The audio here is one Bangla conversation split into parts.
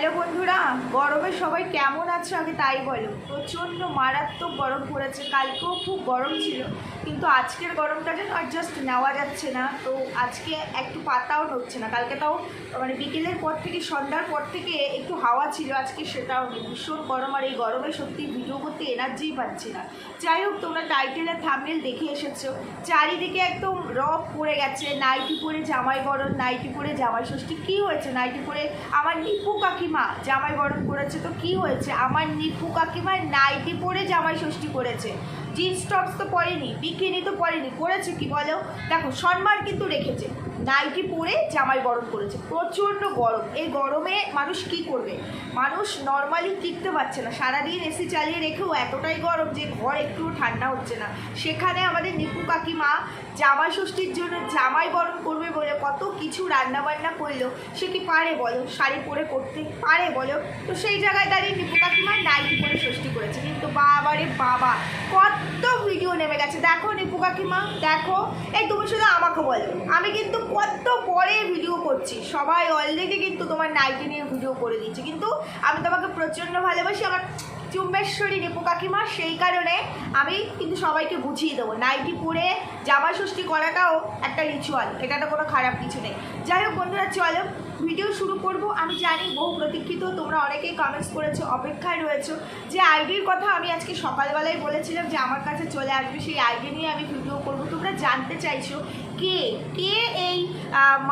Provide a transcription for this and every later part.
হ্যালো বন্ধুরা, গরমে সবাই কেমন আছো? আগে তাই বলো। প্রচণ্ড মারাত্মক গরম পড়েছে। কালকেও খুব গরম ছিল, কিন্তু আজকের গরমটা যেন আর জাস্ট নেওয়া যাচ্ছে না। তো আজকে একটু পাতাও ঢুকছে না। কালকে তাও মানে বিকেলের পর থেকে, সন্ধ্যার পর থেকে একটু হাওয়া ছিল, আজকে সেটাও নেই। ভীষণ গরম, আর এই গরমে সত্যি ভিডিও করতে এনার্জিই পাচ্ছি না। যাই হোক, তোমরা টাইটেলের থামনেল দেখে এসেছ। চারিদিকে একদম রব পড়ে গেছে। নাইটি পরে জামাই গরম নাইটি পরে জামাই ষষ্ঠী। কী হয়েছে? নাইটি পরে আমার নিপু কাকিমা জামাই গরম করেছে তো কি হয়েছে? আমার নিপু কাকিমার নাইটি পরে জামাই ষষ্ঠী করেছে। জিন্স টপস তো পরেনি বিকিনি তো পরেনি, করেছে কি বলো? দেখো, সম্মান কিন্তু রেখেছে। নাইটি পরে জামাই গরম করেছে। প্রচণ্ড গরম। এই গরমে মানুষ কি করবে? মানুষ নর্মালি টিকতে পারছে না। সারাদিন এসি চালিয়ে রেখেও এতটাই গরম যে ঘর একটু ঠান্ডা হচ্ছে না। সেখানে আমাদের নিপু কাকিমা জামাই ষষ্ঠীর জন্য জামাই গরম করবে বলে কত কিছু রান্না বান্না করল। সে কি পারে বলো? শাড়ি পরে করতে পারে বলো? তো সেই জায়গায় দাঁড়িয়ে নিপু কাকিমা নাইটি পরে ষষ্ঠী করেছে। কিন্তু বাবারে বাবা, কত ভিডিও নেমে গেছে। দেখো নিপু কাকিমা, দেখো। এই তুমি শুধু আমাকে বলো। আমি কিন্তু কত পরে ভিডিও করছি। সবাই অলরেডি কিন্তু তোমার নাইটি নিয়ে ভিডিও করে দিচ্ছে। কিন্তু আমি তোমাকে প্রচণ্ড ভালোবাসি, আমার চুম্বেশ্বরী নিপু কাকিমা, সেই কারণে আমি কিন্তু সবাইকে বুঝিয়ে দেবো। নাইটি পরে জামা ষষ্ঠী করাটাও একটা রিচুয়াল এটা তো কোনো খারাপ কিছু নেই। যাই হোক বন্ধুরা, চলো ভিডিও শুরু করব। আমি জানি বহু প্রতীক্ষিত, তোমরা অনেকেই কমেন্টস করেছ, অপেক্ষায় রয়েছো। যে আইডির কথা আমি আজকে সকালবেলায় বলেছিলাম যে আমার কাছে চলে আসবে, সেই আইডি নিয়ে আমি ভিডিও করব। তোমরা জানতে চাইছো কে কে এই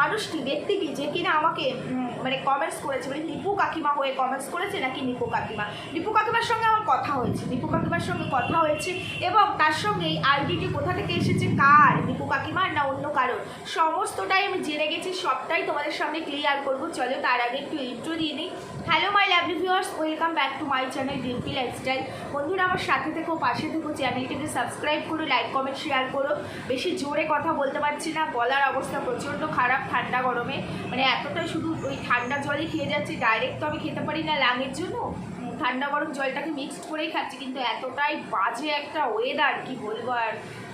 মানুষটি ব্যক্তিটি যে কিনা আমাকে মানে কমেন্টস করেছে মানে নিপু কাকিমা হয়ে কমেন্টস করেছে নাকি নিপু কাকিমা? নিপু কাকিমার সঙ্গে আমার কথা হয়েছে, নিপু কাকিমার সঙ্গে কথা হয়েছে এবং তার সঙ্গে এই আইডিটি কোথা থেকে এসেছে, কার? নিপু কাকিমার না অন্য কারোর? সমস্তটাই আমি জেনে গেছি, সবটাই তোমাদের সামনে ক্লিয়ার করব। চলো তার আগে একটু ইন্ট্রো দিয়ে নিই hello my lovely viewers welcome back to my channel duty lifestyle বন্ধুরা, আমার সাথে থেকো, পাশে থেকো, চ্যানেলটিকে সাবস্ক্রাইব করো লাইক কমেন্ট শেয়ার করো। বেশি জোরে কথা বলতে পারছি না। গলার অবস্থা প্রচণ্ড খারাপ, ঠান্ডা গরমে। মানে এতটাই শুধু ওই ঠান্ডা জলই খেয়ে যাচ্ছি। ডাইরেক্ট তো আমি খেতে পারি না লাঙের জন্য। ঠান্ডা গরম জলটাকে মিক্সড করেই খাচ্ছি। কিন্তু এতটাই বাজে একটা ওয়েদার কি বলব আর।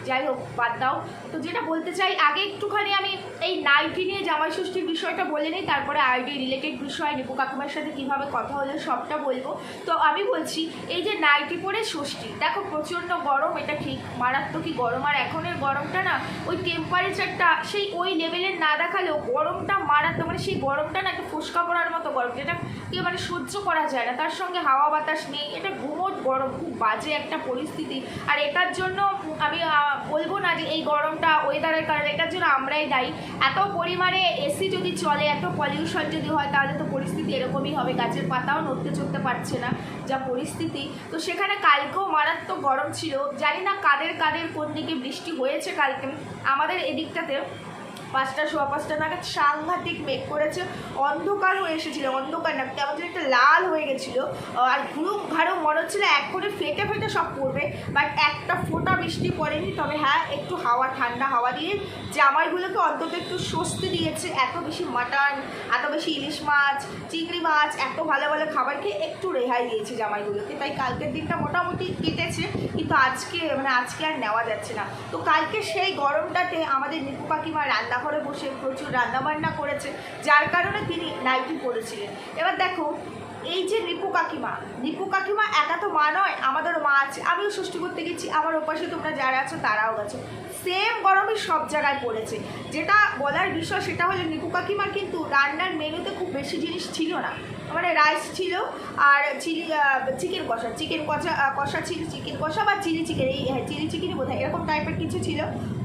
যাই হোক, বাদ দাও। তো যেটা বলতে চাই, আগে একটুখানি আমি এই নাইটি নিয়ে জামাই ষষ্ঠীর বিষয়টা বলে নিই, তারপরে আইডি রিলেটেড বিষয়, নিপু কাকুমার সাথে কীভাবে কথা হলো সবটা বলব। তো আমি বলছি, এই যে নাইটি পরে ষষ্ঠী, দেখো প্রচণ্ড গরম, এটা ঠিক, মারাত্মকই গরম, আর এখনের গরমটা না, ওই টেম্পারেচারটা সেই ওই লেভেলের না দেখালেও গরমটা মারাত্মক মানে সেই গরমটা না একটা ফুসকা পড়ার মতো গরম, যেটা মানে সহ্য করা যায় না। তার সঙ্গে হাওয়া বাতাস নেই, এটা ঘুমট গরম, খুব বাজে একটা পরিস্থিতি। আর এটার জন্য আমি বলব না যে এই গরমটা ওয়েদারের কারণে, এটার জন্য আমরাই দায়ী। এত পরিমাণে এসি যদি চলে, এত পলিউশন যদি হয়, তাহলে তো পরিস্থিতি এরকমই হবে। গাছের পাতাও নড়তে চড়তে পারছে না যা পরিস্থিতি। তো সেখানে কালকেও মারাত্মক গরম ছিল। জানি না কাদের কাদের কোন দিকে বৃষ্টি হয়েছে কালকে। আমাদের এদিকটাতে পাঁচটা সোয়া পাঁচটা নাগাদ সাংঘাতিক মেঘ করেছে অন্ধকার হয়ে এসেছিল, অন্ধকার না, কেমন যেন একটা লাল হয়ে গেছিল। আর ঘুরুম ঘাড়ো মনে হচ্ছিল এক করে ফেটে ফেটে সব পড়বে বাট একটা ফোঁটা বৃষ্টি পড়েনি, তবে হ্যাঁ একটু হাওয়া, ঠান্ডা হাওয়া দিয়ে জামাইগুলোকে অন্তত একটু স্বস্তি দিয়েছে, এত বেশি মাটন, এত বেশি ইলিশ মাছ, চিংড়ি মাছ, এত ভালো ভালো খাবার খেয়ে একটু রেহাই দিয়েছে জামাইগুলোকে, তাই কালকের দিনটা মোটামুটি কেটেছে, কিন্তু আজকে মানে আজকে আর নেওয়া যাচ্ছে না। তো কালকে সেই গরমটাতে আমাদের নিপু কাকিমা রান্নাঘরে বসে প্রচুর রান্নাবান্না করেছে, যার কারণে তিনি নাইটি পরেছিলেন। এবার দেখো, এই যে নিপু কাকিমা নিপু কাকিমা একা তো মা নয়, আমাদেরও মা আছে, আমিও ষষ্ঠী করতে গেছি, আমার ওপাশে তোমরা যারা আছো তারাও গেছো সেম গরমে সব জায়গায় পড়েছে। যেটা বলার বিষয় সেটা হলো নিপু কাকিমার কিন্তু রান্নার মেনুতে খুব বেশি জিনিস ছিল না। মানে রাইস ছিল আর চিলি চিকেন কষা চিকেন কষা কষা ছিল চিকেন কষা বা চিলি চিকেন এই হ্যাঁ চিলি চিকেনই বোধ এরকম টাইপের কিছু ছিল।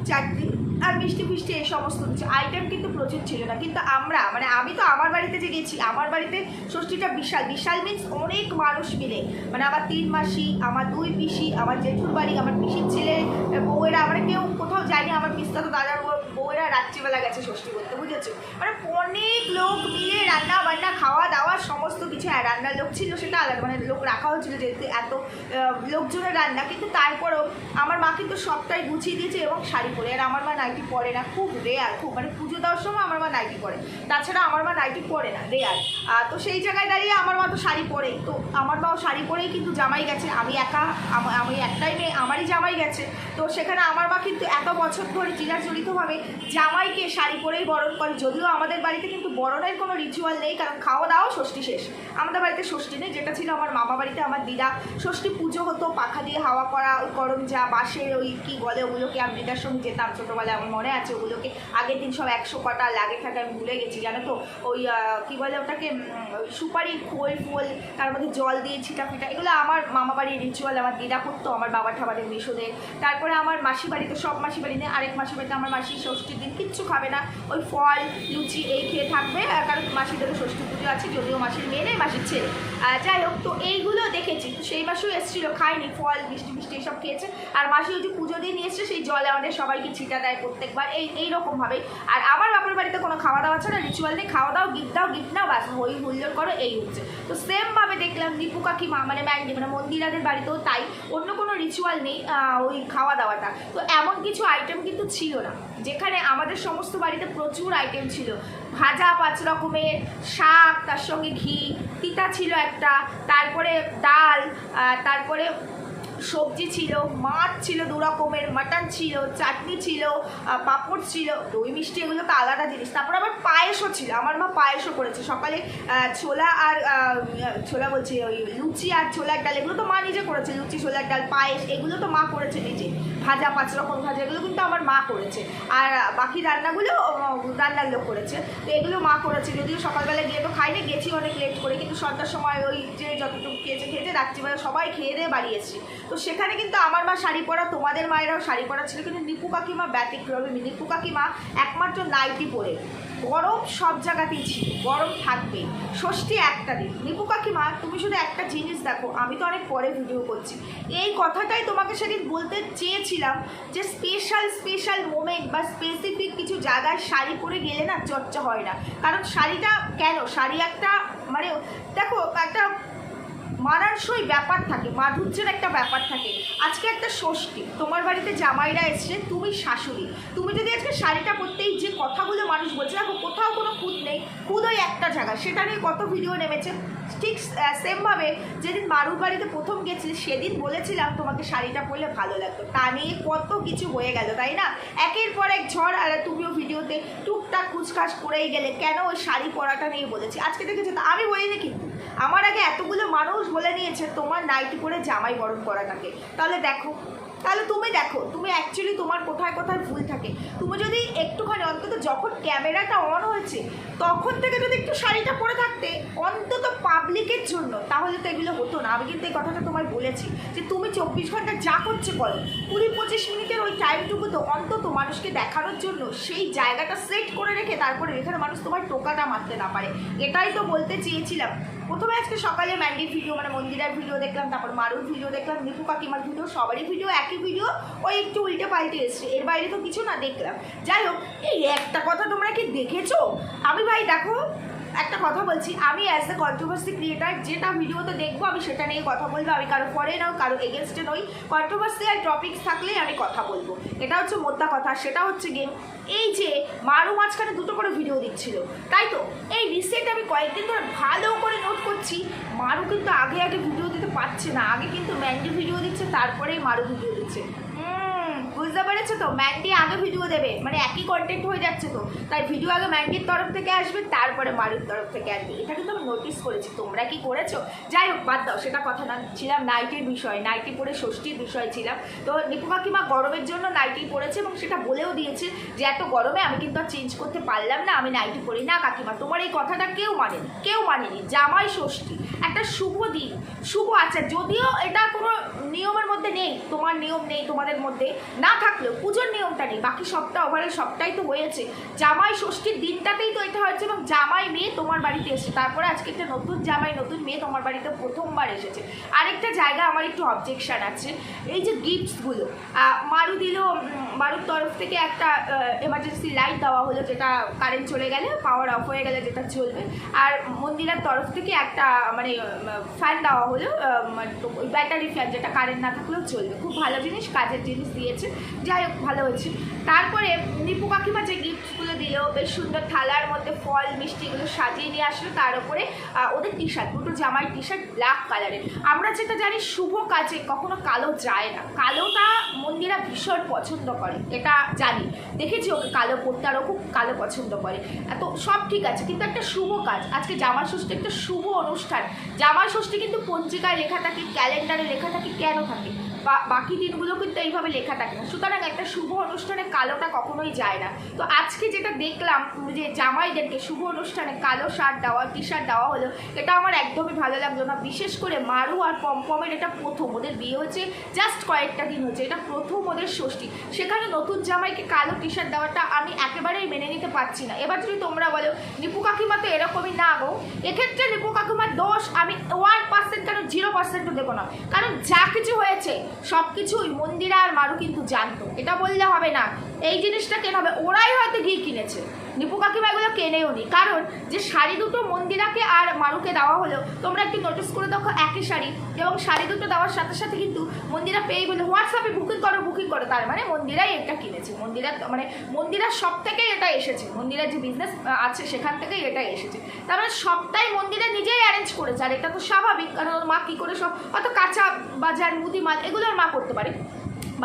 চাটনি আর মিষ্টি ফিষ্টি এই সমস্ত কিছু। আইটেম কিন্তু প্রচুর ছিল না। কিন্তু আমরা মানে আমি তো আমার বাড়িতে যে গেছি, আমার বাড়িতে ষষ্ঠীটা বিশাল। বিশাল মিন্স অনেক মানুষ মিলে। মানে আমার তিন মাসি, আমার দুই পিসি, আমার জেঠুর বাড়ি, আমার পিসির ছেলে, বউয়েরা মানে কেউ কোথাও যায়নি, আমার পিস্তা তো দাদার রাত্রিবেলা গেছে ষষ্ঠী করতে, বুঝেছ? মানে অনেক লোক মিলে রান্না বান্না খাওয়া দাওয়া সমস্ত কিছু অ্যারেঞ্জ রান্নার লোক ছিল সেটা আলাদা মানে লোক রাখা হয়েছিল যেহেতু এত লোকজনের রান্না, কিন্তু তারপরেও আমার মা কিন্তু সবটাই গুছিয়ে দিয়েছে এবং শাড়ি পরে, আর আমার মা নাইটি পরে না, খুব রেয়ার খুব মানে পুজো দেওয়ার সময় আমার মা নাইটি পরে, তাছাড়া আমার মা নাইটি পরে না রেয়ার তো সেই জায়গায় দাঁড়িয়ে আমার মা তো শাড়ি পরেই, তো আমার মাও শাড়ি পরেই কিন্তু জামাই গেছে, আমি একা, আমি একটাই মেয়ে, আমারই জামাই গেছে, তো সেখানে আমার মা কিন্তু এত বছর ধরে চিরাচরিতভাবে জামাইকে শাড়ি পরেই বরণ করে। যদিও আমাদের বাড়িতে কিন্তু বরণের কোনো রিচুয়াল নেই, কারণ খাওয়া দাওয়া ষষ্ঠী শেষ। আমাদের বাড়িতে ষষ্ঠী নেই, যেটা ছিল আমার মামা বাড়িতে আমার দিদা। ষষ্ঠী পুজো হতো, পাখা দিয়ে হাওয়া করা ওই করম যা বাসে ওই কি বলে ওগুলোকে আমি দিদার সঙ্গে যেতাম ছোটোবেলায়, আমার মনে আছে ওগুলোকে। আগের দিন সব একশো কটা লাগে থাকে, আমি ভুলে গেছি, জানো তো? ওই কি বলে ওটাকে সুপারির খোল ফোল, তার মধ্যে জল দিয়ে ছিটা ফিটা, এগুলো আমার মামা বাড়ির রিচুয়াল আমার দিদা করতো, আমার বাবা ঠাবারের মিশোদের তারপরে আমার মাসি বাড়িতে, সব মাসি বাড়িতে, আরেক মাসি বাড়িতে আমার মাসি ষষ্ঠীর দিন কিচ্ছু খাবে না। ওই ফল, লুচি এই খেয়ে থাকবে। কারণ মাসিদেরও ষষ্ঠী পুজো আছে, যদিও মাসির মেয়ে নেই, মাসির ছেলে। যাই হোক, তো এইগুলো দেখেছি। তো সেই মাসেও এসেছিল, খায়নি, ফল, মিষ্টি মিষ্টি এইসব খেয়েছে। আর মাসি ওই যে পুজো দিয়ে নিয়ে এসছে, সেই জলে আমাদের সবাইকে ছিটা দেয় প্রত্যেকবার। এই এইরকমভাবেই আর আমার বাপের বাড়িতে কোনো খাওয়া দাওয়া ছাড়া রিচুয়াল নেই। খাওয়া দাও, গিফট দাও, গিফট নাও, বাস, হই হুল্লোড় করো, এই হচ্ছে। তো সেমভাবে দেখলাম, দীপু কাকিমা মানে ম্যান্ডি মানে মন্দিরাদের বাড়িতেও তাই। অন্য কোনো রিচুয়াল নেই ওই খাওয়া দাওয়াটা। তো এমন কিছু আইটেম কিন্তু ছিল না। যেখানে আমাদের সমস্ত বাড়িতে প্রচুর আইটেম ছিল। ভাজা পাঁচ রকমের শাক, তার সঙ্গে ঘি, তিতা ছিল একটা, তারপরে ডাল তারপরে সবজি ছিল, মাছ ছিল দু রকমের মাটন ছিল, চাটনি ছিল পাঁপড় ছিল, দই মিষ্টি, এগুলো তো আলাদা জিনিস। তারপর আবার পায়েসও ছিল, আমার মা পায়েসও করেছে। সকালে ছোলা আর ছোলা বলছি, ওই লুচি আর ছোলার ডাল, এগুলো তো মা নিজে করেছে, লুচি, ছোলার ডাল, পায়েস, এগুলো তো মা করেছে নিজে। ভাজা পাঁচ রকম ভাজা, এগুলো কিন্তু আমার মা করেছে। আর বাকি রান্নাগুলো রান্নার লোক করেছে। তো এগুলো মা করেছে। যদিও সকালবেলা গিয়ে তো খাইনি গেছি অনেক লেট করে, কিন্তু সন্ধ্যার সময় ওই যে যতটুকু খেয়েছে খেয়েছে, রাত্রিবেলা সবাই খেয়ে দিয়ে বাড়ি এসেছি। তো সেখানে কিন্তু আমার মা শাড়ি পরা, তোমাদের মায়েরাও শাড়ি পরা ছিল, কিন্তু নিপু কাকিমা ব্যতিক্রমী। নিপু কাকিমা একমাত্র নাইটি পরে। গরম সব জায়গাতেই ছিল, গরম থাকবে। ষষ্ঠী একটা দিন। নিপু কাকিমা, তুমি শুধু একটা জিনিস দেখো, আমি তো অনেক পরে ভিডিও করছি। এই কথাটাই তোমাকে সেদিন বলতে চেয়েছিলাম যে স্পেশাল স্পেশাল মোমেন্ট বা স্পেসিফিক কিছু জায়গায় শাড়ি পরে গেলে না চর্চা হয় না। কারণ শাড়িটা কেন? শাড়ি একটা মানে মানানসই ব্যাপার থাকে, মাধুর্যের একটা ব্যাপার থাকে। আজকে একটা ষষ্ঠী, তোমার বাড়িতে জামাইরা এসছে, তুমি শাশুড়ি। তুমি যদি আজকে শাড়িটা পরতেই যে কথাগুলো মানুষ বলছে, দেখো কোথাও কোনো খুদ নেই খুদ ওই একটা জায়গা। সেটা নিয়ে কত ভিডিও নেমেছে। ঠিক সেমভাবে যেদিন মারুর বাড়িতে প্রথম গেছিলি, সেদিন বলেছিলাম তোমাকে শাড়িটা পরলে ভালো লাগতো। তা নিয়ে কত কিছু হয়ে গেল, তাই না? একের পর এক ঝড়, আর তুমিও ভিডিওতে টুকটাক কুচকাচ করেই গেলে। কেন ওই শাড়ি পরাটা নিয়ে বলেছি? আজকে দেখেছ তো, আমি বলিনি কিন্তু। আমার আগে এতগুলো মানুষ বলে নিয়েছে, তোমার নাইটি করে জামাই বরণ করাটাকে। তাহলে দেখো, তাহলে তুমি দেখো, তুমি অ্যাকচুয়ালি তোমার কোথায় কোথায় ভুল থাকে। তুমি যদি একটুখানি, অন্তত যখন ক্যামেরাটা অন হয়েছে, তখন থেকে যদি একটু শাড়িটা পরে থাকতে, অন্তত পাবলিকের জন্য, তাহলে তো এগুলো হতো না। আমি কিন্তু এই কথাটা তোমায় বলেছি যে তুমি চব্বিশ ঘণ্টা যা করছে বলো কুড়ি পঁচিশ মিনিটের ওই টাইমটুকু তো অন্তত মানুষকে দেখানোর জন্য সেই জায়গাটা সেট করে রেখে তারপরে এখানে মানুষ তোমার টোকাটা মারতে না পারে। এটাই তো বলতে চেয়েছিলাম। প্রথমে আজকে সকালে ম্যান্ডির ভিডিও মানে মন্দিরের ভিডিও দেখলাম, তারপর মারুর ভিডিও দেখলাম নিপু কাকিমার ভিডিও সবারই ভিডিও একই ভিডিও ওই একটু উল্টে পাল্টে এসছে। এর বাইরে তো কিছু না দেখলাম। যাই হোক, এই একটা কথা তোমরা কি দেখেছ? আমি ভাই, দেখো একটা কথা বলছি, আমি অ্যাজ দ্য কন্ট্রোভার্সি ক্রিয়েটার যেটা ভিডিওতে দেখব, আমি সেটা নিয়ে কথা বলব, আমি কারও পরে নাও কারও এগেনস্টে নই। কন্ট্রোভার্সি আর টপিক্স থাকলেই আমি কথা বলব। এটা হচ্ছে মোদ্দা কথা, সেটা হচ্ছে গেম এই যে মারু মাঝখানে দুটো করে ভিডিও দিচ্ছিল, তাই তো? এই রিসেন্ট আমি কয়েকদিন ধরে ভালো করে নোট করছি, মারু কিন্তু আগে আগে ভিডিও দিতে পারছে না, আগে কিন্তু ম্যান্ডি ভিডিও দিচ্ছে, তারপরেই মারু ভিডিও দিচ্ছে। বুঝতে পেরেছ তো? ম্যান্ডি আগে ভিডিও দেবে। মানে একই কন্টেন্ট হয়ে যাচ্ছে তো। তাই ভিডিও আগে ম্যান্ডির তরফ থেকে আসবে, তারপরে মারুর তরফ থেকে আসবে। এটা কিন্তু আমি নোটিস করেছি। তোমরা কি করেছ? যাই হোক, বাদ দাও, সেটা কথা না। ছিলাম নাইটির বিষয়। নাইটি পরে ষষ্ঠীর বিষয় ছিলাম। তো নিপু কাকিমা গরমের জন্য নাইটি পরেছে এবং সেটা বলেও দিয়েছে যে, এত গরমে আমি কিন্তু আর চেঞ্জ করতে পারলাম না। আমি নাইটি পরি না কাকিমা। তোমার এই কথাটা কেউ মানেনি। কেউ মানেনি। জামাই ষষ্ঠী। একটা শুভ দিন, শুভ আচার। যদিও এটা কোনো নিয়মের মধ্যে নেই, তোমার নিয়ম নেই তোমাদের মধ্যে, না থাকলেও পুজোর নিয়মটা নেই। বাকি সবটা ওভারঅল সবটাই তো হয়েছে। জামাই ষষ্ঠীর দিনটাতেই তো এটা হয়েছে এবং জামাই মেয়ে তোমার বাড়িতে এসেছে। তারপরে আজকে একটা নতুন জামাই, নতুন মেয়ে তোমার বাড়িতে প্রথমবার এসেছে। আরেকটা জায়গা আমার একটু অবজেকশান আছে, এই যে গিফটসগুলো মারু দিল মারুর তরফ থেকে একটা এমার্জেন্সি লাইট দেওয়া হলো যেটা কারেন্ট চলে গেলে পাওয়ার অফ হয়ে গেলে যেটা চলবে। আর মন্দিরের তরফ থেকে একটা মানে ফ্যান দেওয়া হলো ওই ব্যাটারি ফ্যান যেটা কারেন্ট না থাকলেও চলবে। খুব ভালো জিনিস, কাজের জিনিস দিয়েছে। যাই হোক, ভালো হয়েছে। তারপরে, নিপু কাকিমা যে গিফটসগুলো দিল, বেশ সুন্দর থালার মধ্যে ফল, মিষ্টিগুলো সাজিয়ে নিয়ে আসলো, তার উপরে ওদের টি শার্ট দুটো জামাই টি শার্ট ব্ল্যাক কালারের আমরা যেটা জানি, শুভ কাজে কখনো কালো যায় না। কালোটা মন্দিরা ভীষণ পছন্দ করে, এটা জানি। দেখেছি ওকে কালো পরতে আরও খুব কালো পছন্দ করে। তো সব ঠিক আছে, কিন্তু একটা শুভ কাজ। আজকে জামা ষষ্ঠী একটা শুভ অনুষ্ঠান। জামা ষষ্ঠী কিন্তু পঞ্জিকায় লেখা থাকে, ক্যালেন্ডারে লেখা থাকে, কেন থাকে? বা- বাকি দিনগুলো কিন্তু এইভাবে লেখা থাকে না। সুতরাং একটা শুভ অনুষ্ঠানে কালোটা কখনোই যায় না। তো আজকে যেটা দেখলাম, যে জামাইদেরকে শুভ অনুষ্ঠানে কালো শার্ট দেওয়া টি শার্ট দেওয়া হলো, এটা আমার একদমই ভালো লাগল না। বিশেষ করে মারু আর পমপমের এটা প্রথম, ওদের বিয়ে হচ্ছে জাস্ট কয়েকটা দিন হচ্ছে এটা প্রথম ওদের ষষ্ঠী। সেখানে নতুন জামাইকে কালো টি শার্ট দেওয়াটা আমি একেবারেই মেনে নিতে পারছি না। এবার যদি তোমরা বলো, নিপু কাকিমা তো এরকমই না গো। এক্ষেত্রে নিপু কাকিমার দোষ আমি ওয়ান পার্সেন্ট কেন জিরো পার্সেন্টও দেবো না? কারণ যা কিছু হয়েছে সব কিছুই মন্দিরা আর মারু কিন্তু জানতো। এটা বললে হবে না। এই জিনিসটা কেন হবে? ওরাই হয়তো ঘি কিনেছে। নিপু কাকিমা এগুলো কেনেও নি। কারণ যে শাড়ি দুটো মন্দিরাকে আর মারুকে দেওয়া হলো, তোমরা একটু নোটিস করে দেখো একই শাড়ি। এবং শাড়ি দুটো দেওয়ার সাথে সাথে কিন্তু মন্দিরা পেয়ে বলে হোয়াটসঅ্যাপে বুকিং করো বুকিং করো। তার মানে মন্দিরাই এটা কিনেছে। মন্দিরা মানে মন্দিরার সব থেকেই এটা এসেছে। মন্দিরার যে বিজনেস আছে সেখান থেকেই এটা এসেছে। তার মানে সবটাই মন্দিরা নিজেই অ্যারেঞ্জ করেছে। আর এটা তো স্বাভাবিক, কারণ ওর মা কী করে সব, হয়তো কাঁচা বাজার মুদি মাল এগুলো ওর মা করতে পারে।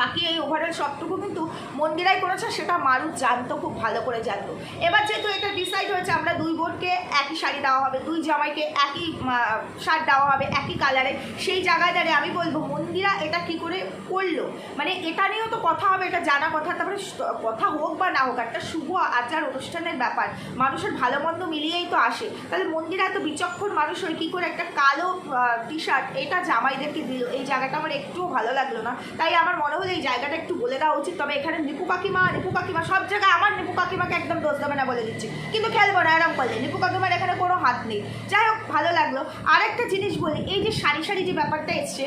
বাকি এই ওভারঅল সবটুকু কিন্তু মন্দিরাই করেছে সেটা মারু জানতো, খুব ভালো করে জানতো। এবার যেহেতু এটা ডিসাইড হয়েছে, আমরা দুই বোনকে একই শাড়ি দেওয়া হবে, দুই জামাইকে একই শার্ট দেওয়া হবে, একই কালারে সেই জায়গায় দাঁড়িয়ে আমি বলব, মন্দিরা এটা কি করে করল? মানে এটা নিয়েও তো কথা হবে, এটা জানা কথা, তারপরে কথা হোক বা না হোক, একটা শুভ আচার অনুষ্ঠানের ব্যাপার। মানুষের ভালো মন্দ মিলিয়েই তো আসে। তাহলে মন্দিরা এত বিচক্ষণ মানুষ হয়ে কী করে একটা কালো টি শার্ট এটা জামাইদেরকে দিল? এই জায়গাটা আমার একটুও ভালো লাগল না। তাই আমার মনে হলো এই জায়গাটা একটু বলে দেওয়া উচিত, তবে এখানে নিপু কাকিমা নিপু কাকিমা, সব জায়গায় আমার নিপু কাকিমাকে একদম দোষ দেবে না বলে দিচ্ছি। কিন্তু খেলব না, এরম করলে। নিপু কাকিমার এখানে কোনো হাত নেই। যাই হোক, ভালো লাগল। আরেকটা জিনিস বলি, এই যে শাড়ি শাড়ি যে ব্যাপারটা এসছে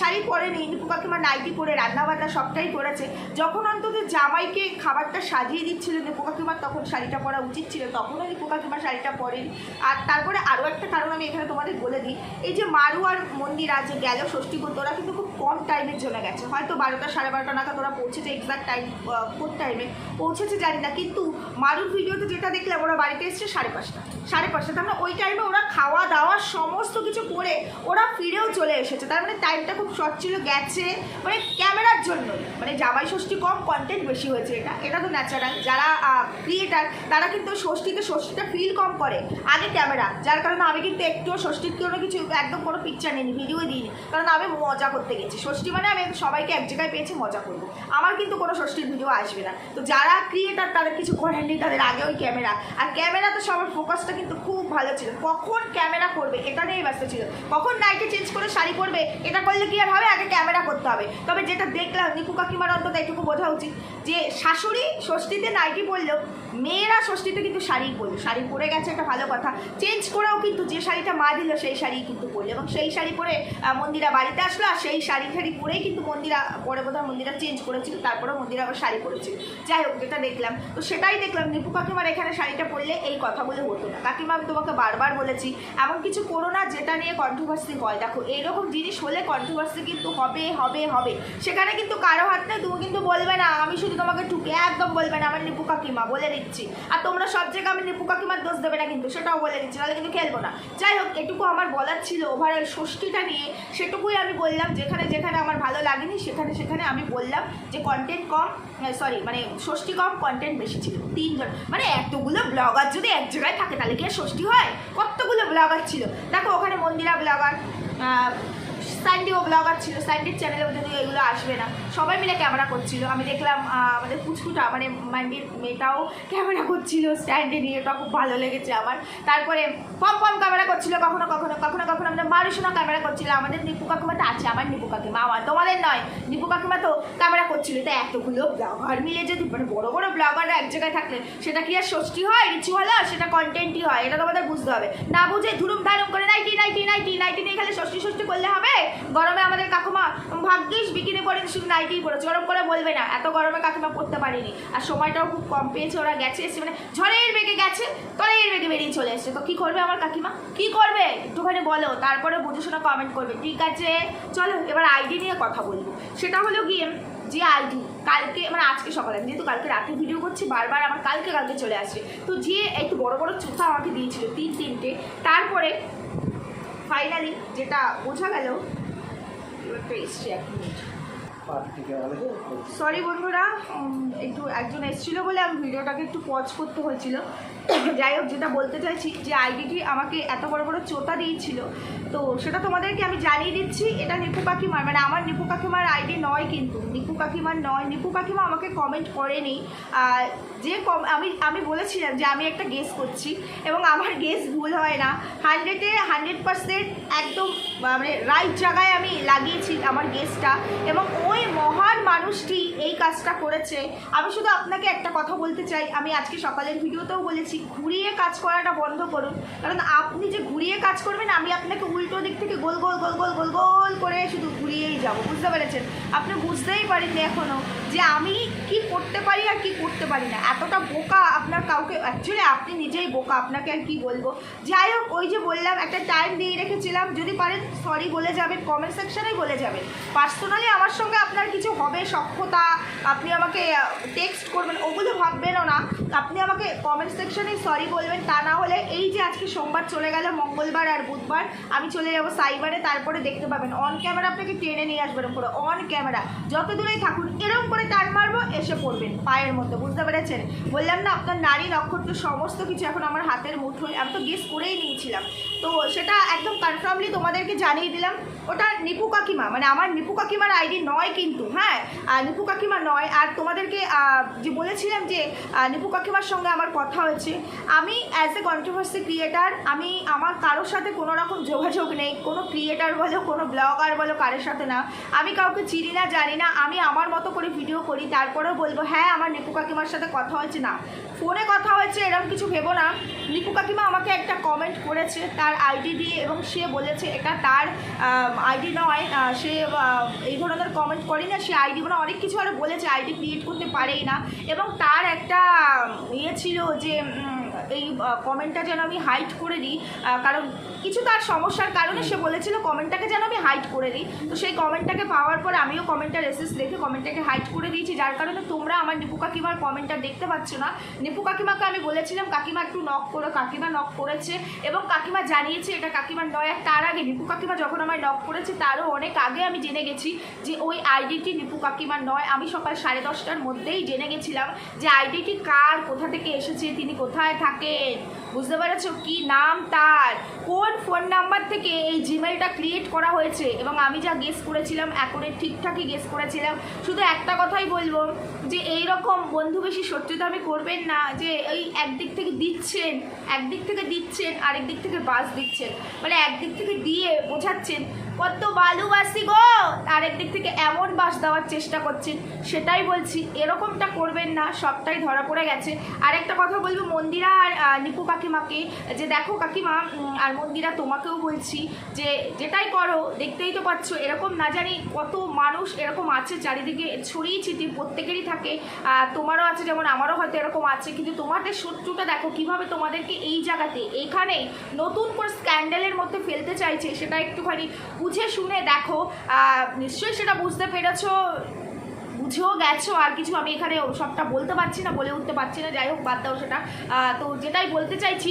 শাড়ি পরে নেই, নিপু কাকিমা নাইটি পরে, রান্নাবান্না সবটাই করেছে। যখন অন্তত জামাইকে খাবারটা সাজিয়ে দিচ্ছিল নিপু কাকিমার, তখন শাড়িটা পরা উচিত ছিল। তখনও নিপু কাকিমা শাড়িটা পরেন। আর তারপরে আরও একটা কারণ আমি এখানে তোমাদের বলে দিই। এই যে মারু আর মন্দিরা যে গেল ষষ্ঠী করতে, ওরা কিন্তু খুব কম টাইমের জন্য গেছে। হয়তো বারোটা, সাড়ে বারোটা নাগাদ ওরা পৌঁছেছে এক্সাক্ট টাইম কোন টাইমে পৌঁছেছে জানি না, কিন্তু মারুর ভিডিওতে যেটা দেখলাম, ওরা বাড়িতে এসছে সাড়ে পাঁচটা। সাড়ে পাঁচটা। তার মানে ওই টাইমে ওরা খাওয়া দাওয়া সমস্ত কিছু করে ওরা ফিরেও চলে এসেছে। তার মানে টাইমটা খুব শর্ট ছিল, গেছে। মানে ক্যামেরার জন্য। মানে জামাই ষষ্ঠী কম কন্টেন্ট বেশি হয়েছে এটা। এটা তো ন্যাচারাল যারা ক্রিয়েটার তারা কিন্তু ষষ্ঠীতে ষষ্ঠীটা ফিল কম করে। আগে ক্যামেরা যার কারণে আমি কিন্তু একটুও ষষ্ঠীর কোনো কিছু, একদম কোনো পিকচার নিইনি ভিডিও দিইনি। কারণ আমি মজা করতে গেছি। ষষ্ঠী মানে আমি সবাইকে এক জায়গায় পেয়েছি, মজা করব। আমার কিন্তু কোনো ষষ্ঠীর ভিডিও আসবে না। তো যারা ক্রিয়েটার তাদের কিছু করেননি, তাদের আগে ওই ক্যামেরা আর ক্যামেরাতে সবার ফোকাসটা কিন্তু খুব ভালো ছিল। কখন ক্যামেরা করবে, এটা নিয়েই ব্যস্ত ছিল। কখন নাইটে চেঞ্জ করে শাড়ি পরবে, এটা করলে কি আর হবে? আগে ক্যামেরা করতে হবে। তবে যেটা দেখলাম নিপু কাকিমার অন্তত এটুকু বোঝা উচিত যে, শাশুড়ি ষষ্ঠীতে নাইটি পরলেও মেয়েরা ষষ্ঠীতে কিন্তু শাড়ি পরলো শাড়ি পরে গেছে একটা ভালো কথা। চেঞ্জ করেও কিন্তু যে শাড়িটা মা দিল, সেই শাড়ি কিন্তু পরলো। এবং সেই শাড়ি পরে মন্দিরা বাড়িতে আসলো আর সেই শাড়ি শাড়ি পরেই কিন্তু মন্দিরা, পরে বোধহয় মন্দিরা চেঞ্জ করেছিল। তারপরে মন্দিরা আবার শাড়ি পরেছিল। যাই হোক, যেটা দেখলাম। তো সেটাই দেখলাম। নিপু কাকিমার এখানে শাড়িটা পরলে এই কথাগুলো হতো না। কাকিমা আমি তোমাকে বারবার বলেছি এমন কিছু করো না, যেটা নিয়ে কন্ট্রোভার্সি হয়। দেখো, এইরকম জিনিস হলে কন্ট্রোভার্সি কিন্তু হবে হবে হবে। সেখানে কিন্তু কারও হাত নেই, তুমি কিন্তু বলবে না, আমি শুধু তোমাকে ঠুকে একদম বলবে না, আমার নিপু কাকিমা বলে দিচ্ছি। আর তোমরা সব জায়গায় আমি নিপু কাকিমার দোষ দেবে না কিন্তু, সেটাও বলে দিচ্ছি তাহলে কিন্তু খেলব না। যাই হোক, এটুকু আমার বলার ছিল ওভারঅল ষষ্ঠীটা নিয়ে। সেটুকুই আমি বললাম, যেখানে যেখানে আমার ভালো লাগেনি, সেখানে সেখানে আমি বললাম যে কন্টেন্ট কম সরি মানে ষষ্ঠী কম কন্টেন্ট বেশি ছিল। তিনজন মানে এতগুলো ব্লগার যদি এক জায়গায় থাকে, তাহলে কি আর ষষ্ঠী হয়? কতগুলো ব্লগার ছিল? দেখো ওখানে মন্দিরা ব্লগার স্যান্ডিও ব্লগার ছিল স্যান্ডির চ্যানেলে যদিও এগুলো আসবে না। সবাই মিলে ক্যামেরা করছিল। আমি দেখলাম আমাদের পুচকুটা মানে মান্ডির মেয়েটাও ক্যামেরা করছিল স্ট্যান্ডে নিয়ে। ওটা খুব ভালো লেগেছে আমার। তারপরে পম পম ক্যামেরা করছিল, কখনো কখনো কখনো কখনো আমাদের মারুসোনা ক্যামেরা করছিল। আমাদের নিপু কাকিমা তো আছে, আমার নিপু কাকিমা। আমার তোমাদের নয়, নিপু কাকিমা তো ক্যামেরা করছিল। তো এতগুলো ব্লগার মিলে যদি মানে বড় বড় ব্লগাররা এক জায়গায় থাকলে, সেটা কি আর ষষ্ঠী হয় রিচুয়াল হয় সেটা কন্টেন্টই হয়, এটা তোমাদের বুঝতে হবে। না বুঝে ধুরুম ধারুম করে, নাইটি নাইটি নাইটি নাইটি নিয়ে খালি ষষ্ঠী ষষ্ঠী করলে হবে? গরমে আমাদের কাকুমা, ভাগ্যিস বিকিনি পরে শুধু নাইটিই পড়েছে গরম করে বলবে না, এত গরমে কাকিমা পড়তে পারিনি। আর সময়টাও খুব কম পেয়েছে, ওরা গেছে, এসে মানে ঝড়ের বেগে গেছে, তলের বেগে বেরিয়ে চলে এসছে। তো কী করবে আমার কাকিমা? কি করবে? একটুখানি বলো, তারপরে বুঝে শোনা কমেন্ট করবে। ঠিক আছে? চলো, এবার আইডি নিয়ে কথা বলব। সেটা হলো গিয়ে, যে আইডি কালকে মানে আজকে সকালে, আমি যেহেতু কালকে রাতে ভিডিও করছি, বারবার আমার কালকে কালকে চলে আসছে। তো যে একটু বড় বড় চোখা আমাকে দিয়েছিল, তিন তিনটে, তারপরে ফাইনালি যেটা বোঝা গেল এসছে এক মিনিট সরি বন্ধুরা একটু একজন এসেছিল বলে আমি ভিডিওটাকে একটু পজ করতে হয়েছিল। যাই হোক, যেটা বলতে চাইছি যে আইডিটি আমাকে এত বড় বড় চোতা দিয়েছিল। তো সেটা তোমাদেরকে আমি জানিয়ে দিচ্ছি, এটা নিপু কাকিমার মানে আমার নিপু কাকিমার আইডি নয় কিন্তু। নিপু কাকিমার নয়। নিপু কাকিমা আমাকে কমেন্ট করেনি। আর যে কম আমি আমি বলেছিলাম যে আমি একটা গেস করছি এবং আমার গেস ভুল হয় না। হান্ড্রেডে হান্ড্রেড পার্সেন্ট একদম মানে রাইট জায়গায় আমি লাগিয়েছি আমার গেসটা এবং ওই মহান মানুষটি এই কাজটা করেছে। আমি শুধু আপনাকে একটা কথা বলতে চাই। আমি আজকে সকালের ভিডিওতেও বলেছি, ঘুরিয়ে কাজ করাটা বন্ধ করুন। কারণ আপনি যে ঘুরিয়ে কাজ করবেন, আমি আপনাকে উল্টো দিক থেকে গোল গোল গোল গোল গোল গোল করে শুধু ঘুরিয়েই যাব। বুঝতে পেরেছেন? আপনি বুঝতেই পারেননি এখনও যে আমি কি করতে পারি আর কি করতে পারি না। এতটা বোকা আপনার কাউকে অ্যাকচুয়ালি আপনি নিজেই বোকা, আপনাকে আর কি বলব? যাই হোক, ওই যে বললাম, একটা টাইম দিয়ে রেখেছিলাম। যদি পারেন সরি বলে যাবেন কমেন্ট সেকশনেই বলে যাবেন। পার্সোনালি আমার সঙ্গে আপনার কিছু হবে সক্ষতা আপনি আমাকে টেক্সট করবেন, ওগুলো ভাববেনও না। আপনি আমাকে কমেন্ট সেকশনেই সরি বলবেন, তা না হলে এই যে আজকে সোমবার চলে গেল, মঙ্গলবার আর বুধবার, আমি চলে যাব সাইবারে, তারপরে দেখতে পাবেন। অন ক্যামেরা আপনাকে টেনে নিয়ে আসবেন পুরো অন ক্যামেরা যত দূরেই থাকুন, এরকম করে টান মারবো, এসে পড়বেন, পায়ের মধ্যে, বুঝতে পেরেছেন? বললাম না, আপনার নারী নক্ষত্র সমস্ত কিছু এখন আমার হাতের মুঠোয়, আমি তো গেস করেই নিয়েছিলাম। তো সেটা একদম কনফার্মলি তোমাদেরকে জানিয়ে দিলাম। ওটা নিপু কাকিমা মানে আমার নিপু কাকিমার আইডি নয় কিন্তু হ্যাঁ নিপু কাকিমা নয়। আর তোমাদেরকে যে বলেছিলাম যে নিপু কাকিমার সঙ্গে আমার কথা হয়েছে, আমি অ্যাজ এ কন্ট্রোভার্সি ক্রিয়েটার আমি আমার কারোর সাথে কোনো রকম যোগাযোগ নেই, কোনো ক্রিয়েটার বলো, কোনো ব্লগার বলো, কারোর সাথে না। আমি কাউকে চিনি না, জানি না, আমি আমার মতো করে ভিডিও করি, তারপরেও বলব হ্যাঁ আমার নিপু কাকিমার সাথে কথা হয়েছে না। ফোনে কথা হয়েছে, এরকম কিছু ভেবো না। নিপু কাকিমা আমাকে একটা কমেন্ট করেছে, তার আইডি দিয়ে, এবং সে বলেছে, এটা তার আইডি নয় সে এই ধরনের কমেন্ট করে না, সে আইডি মানে অনেক কিছু আরও বলেছে আইডি ক্রিয়েট করতে পারেই না। এবং তার একটা ইয়ে ছিল যে এই কমেন্টটা যেন আমি হাইট করে দিই কারণ কিছু তার সমস্যার কারণে সে বলেছিল কমেন্টটাকে যেন আমি হাইট করে দিই। তো সেই কমেন্টটাকে পাওয়ার পর আমিও কমেন্টটা রেসেস দেখে কমেন্টটাকে হাইট করে দিয়েছি, যার কারণে তোমরা আমার নিপু কাকিমার কমেন্টটা দেখতে পাচ্ছ না। নিপু কাকিমাকে আমি বলেছিলাম, কাকিমা একটু নক করো, কাকিমা নক করেছে এবং কাকিমা জানিয়েছে এটা কাকিমার নয়, আর তার আগে নিপু কাকিমা যখন আমায় নক করেছে, তারও অনেক আগে আমি জেনে গেছি যে ওই আইডিটি নিপু কাকিমার নয়। আমি সকাল সাড়ে দশটার মধ্যেই জেনে গেছিলাম যে আইডিটি কার, কোথা থেকে এসেছে, তিনি কোথায় থাকেন বুঝতে পেরেছ কি নাম তার? কোন ফোন নাম্বার থেকে এই জিমেলটা ক্রিয়েট করা হয়েছে? এবং আমি যা গেস করেছিলাম এখন ঠিকঠাকই গেস করেছিলাম। শুধু একটা কথাই বলব, যে এই রকম বন্ধু বেশি শত্রুতামি করবেন না, যে এই একদিক থেকে দিচ্ছেন, একদিক থেকে দিচ্ছেন আরেক দিক থেকে বাস দিচ্ছেন। মানে একদিক থেকে দিয়ে বোঝাচ্ছেন কত বালুবাসি গো! আরেক দিক থেকে এমন বাস দেওয়ার চেষ্টা করছেন সেটাই বলছি, এরকমটা করবেন না, সবটাই ধরা পড়ে গেছে। আরেকটা কথা বলব, মন্দিরা আর নিপু কাকিমাকে, যে দেখো কাকিমা আর মন্দিরা তোমাকেও বলছি যে, যেটাই করো, দেখতেই তো পাচ্ছ, এরকম না জানি কত মানুষ এরকম আছে, চারিদিকে ছড়িয়ে ছিটিয়ে প্রত্যেকেরই থাকে। তোমারও আছে, যেমন আমারও হয়তো এরকম আছে, কিন্তু তোমাদের শত্রুটা দেখো, কীভাবে তোমাদেরকে এই জায়গাতে, এখানে নতুন করে স্ক্যান্ডেলের মধ্যে ফেলতে চাইছে, সেটা একটুখানি বুঝে শুনে দেখো নিশ্চয়ই সেটা বুঝতে পেরেছ, বুঝেও গেছো, আর কিছু আমি এখানে সবটা বলতে পারছি না, বলে উঠতে পারছি না, যাই হোক, বাদ দাও সেটা। তো যেটাই বলতে চাইছি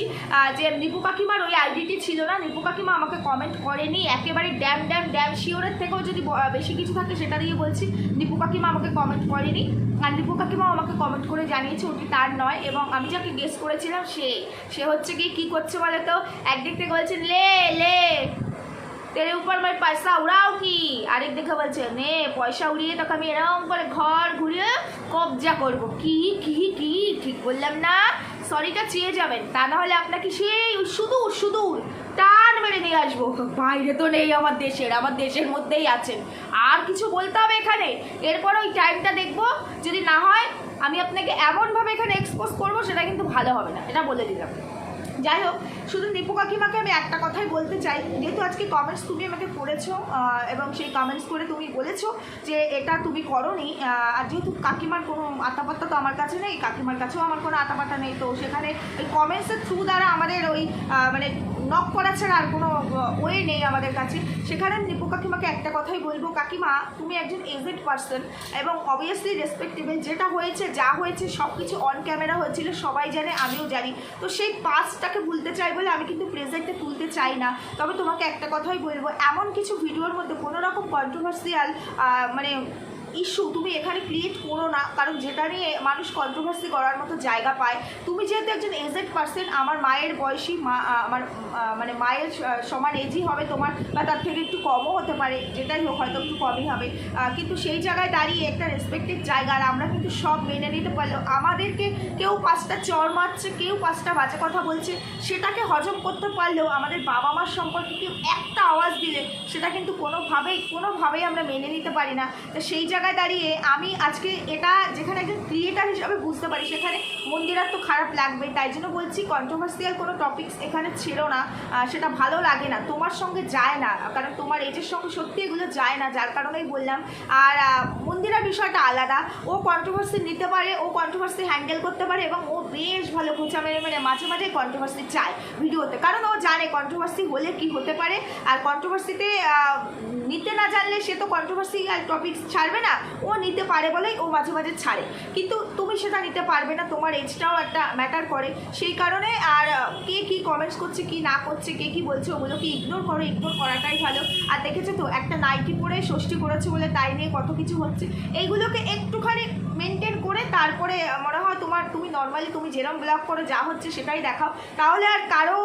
যে নিপু কাকিমার ওই আইডিটি ছিল না, নিপু কাকিমা আমাকে কমেন্ট করেনি, একেবারে ড্যাম ড্যাম ড্যাম শিওরের থেকেও যদি বেশি কিছু থাকে সেটা দিয়ে বলছি, নিপু কাকিমা আমাকে কমেন্ট করেনি, আর নিপু কাকিমাও আমাকে কমেন্ট করে জানিয়েছে ওটি তার নয়, এবং আমি যাকে গেস করেছিলাম সে সে হচ্ছে কি কী করছে বলে তো একদিক থেকে বলছে, লে লে। তেরে উপর আমার পয়সা উড়াও কি আরেক দেখে বলছে নে পয়সা উড়িয়ে তোকে আমি এরকম করে ঘর ঘুরিয়ে কবজা করব কি কি কি ঠিক বললাম না সরিটা চেয়ে যাবেন তা না হলে আপনাকে সেই সুদূর সুদূর টান মেরে নিয়ে আসব। বাইরে তো নেই আমার দেশের আমার দেশের মধ্যেই আছেন। আর কিছু বলতে হবে এখানে? এরপর ওই টাইমটা দেখব। যদি না হয়, আমি আপনাকে এমনভাবে এখানে এক্সপোজ করব, সেটা কিন্তু ভালো হবে না। এটা বলে দিলাম। যাই হোক শুধু নিপু কাকিমাকে আমি একটা কথাই বলতে চাই। যেহেতু আজকে কমেন্টস তুমি আমাকে করেছ এবং সেই কমেন্টস করে তুমি বলেছ যে এটা তুমি করনি আর যেহেতু কাকিমার কোনো আতাপাত্তা তো আমার কাছে নেই, কাকিমার কাছেও আমার কোনো আতাপাত্তা নেই, তো সেখানে ওই কমেন্টসের থ্রু দ্বারা আমাদের ওই মানে নক করা ছাড়া আর কোনো ওয়ে নেই আমাদের কাছে। সেখানে আমি নিপু কাকিমাকে একটা কথাই বলব, কাকিমা, তুমি একজন এজেড পার্সন এবং অবভিয়াসলি রেসপেক্টেবল যেটা হয়েছে, যা হয়েছে সব কিছু অন ক্যামেরা হয়েছিল, সবাই জানে, আমিও জানি। তো সেই পাস্টটাকে ভুলতে চাই বলে আমি কিন্তু প্রেজেন্টে তুলতে চাই না। তবে তোমাকে একটা কথাই বলব, এমন কিছু ভিডিওর মধ্যে কোনো রকম কন্ট্রোভার্সিয়াল মানে ইস্যু তুমি এখানে ক্রিয়েট করো না, কারণ যেটা নিয়ে মানুষ কন্ট্রোভার্সি করার মতো জায়গা পায়, তুমি যেহেতু একজন এজেড পার্সন আমার মায়ের বয়সী মা আমার মানে মায়ের সমান এজই হবে তোমার, বা তার থেকে একটু কমও হতে পারে, যেটাই হোক হয়তো একটু কমই হবে। কিন্তু সেই জায়গায় দাঁড়িয়ে একটা রেসপেক্টেড জায়গা, আর আমরা কিন্তু সব মেনে নিতে পারলেও আমাদেরকে কেউ পাঁচটা চর মারছে, কেউ পাঁচটা বাজে কথা বলছে, সেটাকে হজম করতে পারলেও আমাদের বাবা মার সম্পর্কে কেউ একটা আওয়াজ দিলে, সেটা কিন্তু কোনোভাবেই কোনোভাবেই আমরা মেনে নিতে পারি না। তো সেই জায়গায় দাঁড়িয়ে আমি আজকে এটা যেখানে একজন ক্রিয়েটার হিসাবে বুঝতে পারি, সেখানে মন্দিরার তো খারাপ লাগবে, তাই জন্য বলছি কন্ট্রোভার্সিয়াল কোনো টপিকস এখানে ছিল না সেটা ভালো লাগে না, তোমার সঙ্গে যায় না, কারণ তোমার এজের সঙ্গে সত্যি এগুলো যায় না, যার কারণেই বললাম। আর মন্দিরার বিষয়টা আলাদা, ও কন্ট্রোভার্সি নিতে পারে, ও কন্ট্রোভার্সি হ্যান্ডেল করতে পারে এবং ও বেশ ভালো খোঁচা মেরে মেরে মাঝে মাঝে কন্ট্রোভার্সি চায় ভিডিওতে, কারণ ও জানে কন্ট্রোভার্সি হলে কি হতে পারে, আর কন্ট্রোভার্সিতে নিতে না জানলে সে তো কন্ট্রোভার্সি আর টপিকস ছাড়বে না ও নিতে পারে বলেই ও মাঝে মাঝে ছাড়ে। কিন্তু তুমি সেটা নিতে পারবে না, তোমার এজটাও একটা ম্যাটার করে। সেই কারণে আর কে কি কমেন্টস করছে, কি না করছে, কে কি বলছে ওগুলোকে ইগনোর করো ইগনোর করাটাই ভালো। আর দেখেছ তো, একটা নাইটি পরে ষষ্ঠী করেছে বলে তাই নিয়ে কত কিছু হচ্ছে। এইগুলোকে একটুখানি মেনটেন করে তারপরে মনে হয় তোমার, তুমি নর্মালি তুমি যেরকম ব্লগ করে, যা হচ্ছে সেটাই দেখাও। তাহলে আর কারও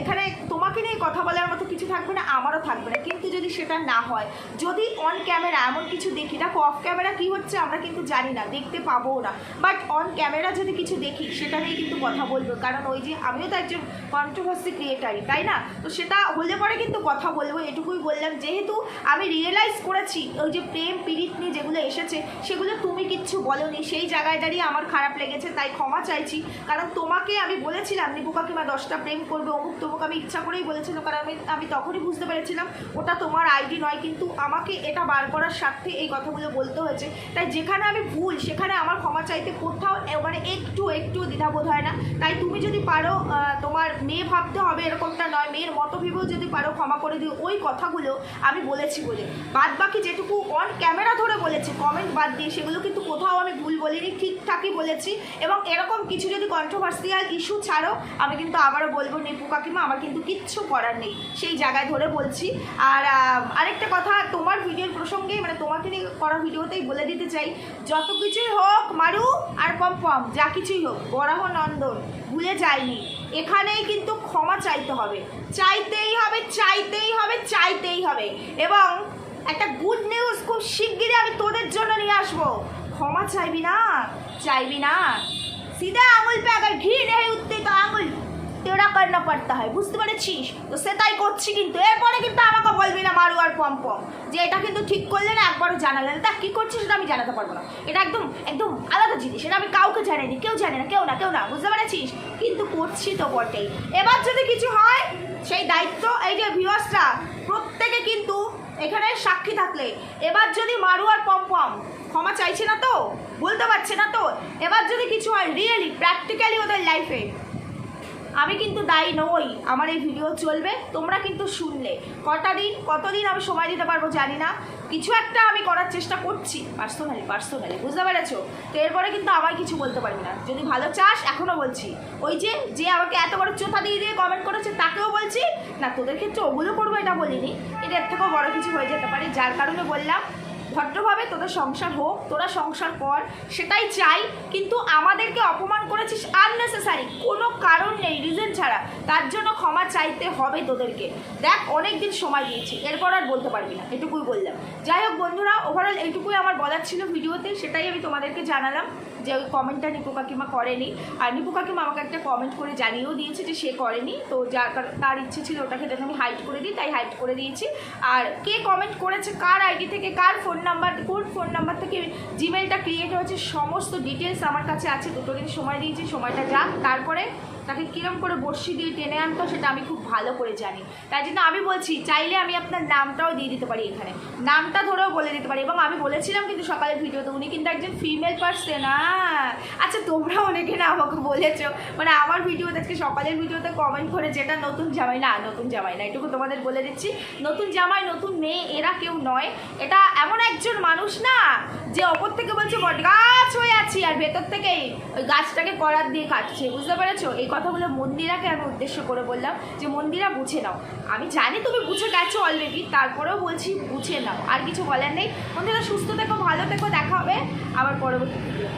এখানে তোমাকে নিয়ে কথা বলার মতো কিছু থাকবে না, আমারও থাকবে না। কিন্তু যদি সেটা না হয়, যদি অন ক্যামেরা এমন কিছু দেখি, দেখো অফ ক্যামেরা কি হচ্ছে আমরা কিন্তু জানি না, দেখতে পাবো না। বাট অন ক্যামেরা যদি কিছু দেখি, সেটা নিয়ে কিন্তু কথা বলব। কারণ ওই যে আমিও তো একজন কন্ট্রোভার্সি ক্রিয়েটারই তাই না? তো সেটা হলে পরে কিন্তু কথা বলব, এটুকুই বললাম। যেহেতু আমি রিয়েলাইজ করেছি, ওই যে প্রেম, পীড়িত নিয়ে যেগুলো এসেছে, সেগুলো তুমি কিচ্ছু বলনি। সেই জায়গায় দাঁড়িয়ে আমার খারাপ লেগেছে, তাই ক্ষমা চাইছি। কারণ তোমাকে আমি বলেছিলাম, নিপু কাকিমা দশটা প্রেম করবে, অমুক তমুক, আমি ইচ্ছা করেই বলেছিলাম কারণ আমি আমি তখনই বুঝতে পেরেছিলাম ওটা তোমার আইডি নয়, কিন্তু আমাকে এটা বার করার স্বার্থে এই কথাগুলো বলতে হয়েছে। তাই যেখানে আমি ভুল, সেখানে আমার ক্ষমা চাইতে কোথাও মানে একটু একটু দ্বিধাবোধ হয় না। তাই তুমি যদি পারো তোমার মেয়ে ভাবতে হবে এরকমটা নয়, মেয়ের মতো ভেবেও যদি পারো ক্ষমা করে দিও, ওই কথাগুলো আমি বলেছি বলে। বাদ বাকি যেটুকু অন ক্যামেরা ধরে বলেছি কমেন্ট বাদ দিয়ে, সেগুলো কিন্তু কোথাও আমি ভুল বলিনি, ঠিকঠাকই বলেছি। এবং এরকম কিছু যদি কন্ট্রোভার্সিয়াল ইস্যু ছাড়ো, আমি কিন্তু আবারও বলব, নিপু কাকিমা, আমার কিন্তু কিচ্ছু করার নেই। সেই জায়গায় ধরে বলছি। আর আরেকটা কথা, তোমার ভিডিওর প্রসঙ্গে মানে তোমাকে নিয়ে করা ভিডিওতেই বলে দিতে চাই, যত কিছুই হোক, মারু আর পম পম, যা কিছুই হোক, বরাহ নন্দন, ভুলে যায়নি এখানেই কিন্তু ক্ষমা চাইতে হবে। চাইতেই হবে চাইতেই হবে চাইতেই হবে। এবং একটা গুড নিউজ খুব শিগগিরই আমি তোদের জন্য নিয়ে আসব। ক্ষমা চাইবি না চাইবি না। সিধা আঙুল পে আগার ঘি নেই উঠতে তো আঙুল। টেরা করনা পড়তা হয়? বুঝতে পেরেছিস? তো সে তাই করছি কিন্তু। এরপরে কিন্তু আমাকে বলবি না মারু আর পম পম। যে এটা কিন্তু ঠিক করলে না একবারও জানালে না। তা কী করছিস সেটা আমি জানাতে পারব না। এটা একদম একদম আলাদা জিনিস। এটা আমি কাউকে জানাইনি। কেউ জানে না, কেউ না কেউ না। বুঝতে পেরেছিস? কিন্তু করছি তো বটেই। এবার যদি কিছু হয়, সেই দায়িত্ব, এই যে ভিউয়ার্সরা প্রত্যেকে কিন্তু এখানে সাক্ষী থাকলে। এবার যদি মারু আর পম পম, ক্ষমা চাইছে না তো? বলতে পারছে না তো? এবার যদি কিছু হয় রিয়েলি প্র্যাকটিক্যালি ওদের লাইফে আমি কিন্তু দায়ী নই। আমার এই ভিডিও চলবে, তোমরা কিন্তু শুনলে। কটা দিন, কতদিন আমি সময় দিতে পারব জানি না। কিছু একটা আমি করার চেষ্টা করছি পার্সোনালি পার্সোনালি বুঝতে পেরেছ? তো এরপরে কিন্তু আমায় কিছু বলতে পারবি না। যদি ভালো চাস এখনও বলছি। ওই যে যে আমাকে এত বড় চোথা দিয়ে দিয়ে কমেন্ট করেছে, তাকেও বলছি। না, তোদের ক্ষেত্রে ওগুলো করব এটা বলিনি। এটার থেকেও বড় কিছু হয়ে যেতে পারে, যার কারণে বললাম ভদ্রভাবে তোদের সংসার হোক, তোরা সংসার কর, সেটাই চাই, কিন্তু আমাদেরকে অপমান করেছিস আননেসেসারি কোনো কারণ নেই রিজন ছাড়া। তার জন্য ক্ষমা চাইতে হবে তোদেরকে। দেখ অনেক দিন সময় দিয়েছি, এরপর আর বলতে পারবি না, এটুকুই বললাম। যাই হোক বন্ধুরা ওভারঅল এইটুকুই আমার বলার ছিল ভিডিওতে, সেটাই আমি তোমাদেরকে জানালাম। যে ওই কমেন্টটা নিপু কাকিমা করেনি। আর নিপু কাকিমা আমাকে একটা কমেন্ট করে জানিয়েও দিয়েছে যে সে করেনি। তো যার তার ইচ্ছে ছিল ওটাকে যেন আমি হাইড করে দিই, তাই হাইড করে দিয়েছি। আর কে কমেন্ট করেছে, কার আইডি থেকে, কার ফোন নাম্বার কোন ফোন নাম্বার থেকে জিমেলটা ক্রিয়েট হয়েছে, সমস্ত ডিটেলস আমার কাছে আছে। দুটো দিন সময় দিয়েছি, সময়টা যাক। তারপরে তাকে কিরম করে বর্ষি দিয়ে টেনে আনতো, সেটা আমি খুব ভালো করে জানি। তাই জন্য আমি বলছি, চাইলে আমি আপনার নামটাও দিয়ে দিতে পারি এখানে। নামটা ধরেও বলে দিতে পারি। এবং আমি বলেছিলাম কিন্তু সকালের ভিডিওতে উনি কিন্তু একজন ফিমেল পার্সন আচ্ছা তোমরা অনেকে না আমাকে বলেছ মানে আমার ভিডিওতে আজকে সকালের ভিডিওতে কমেন্ট করে যেটা নতুন জামাই না, নতুন জামাই না, এটুকু তোমাদের বলে দিচ্ছি। নতুন জামাই, নতুন মেয়ে, এরা কেউ নয়। এটা এমন একজন মানুষ না, যে অপর থেকে বলছে, বট গাছ হয়ে আছি, আর ভেতর থেকেই ওই গাছটাকে করার দিয়ে কাটছে। বুঝতে পেরেছ? এই কথাগুলো মন্দিরাকে আমি উদ্দেশ্য করে বললাম যে, মন্দিরা, বুঝে নাও। আমি জানি তুমি বুঝে গেছো অলরেডি তারপরেও বলছি বুঝে নাও, আর কিছু বলার নেই। মন্দিরা, সুস্থ থেকো, ভালো থেকো, দেখা হবে আবার পরবর্তী ভিডিও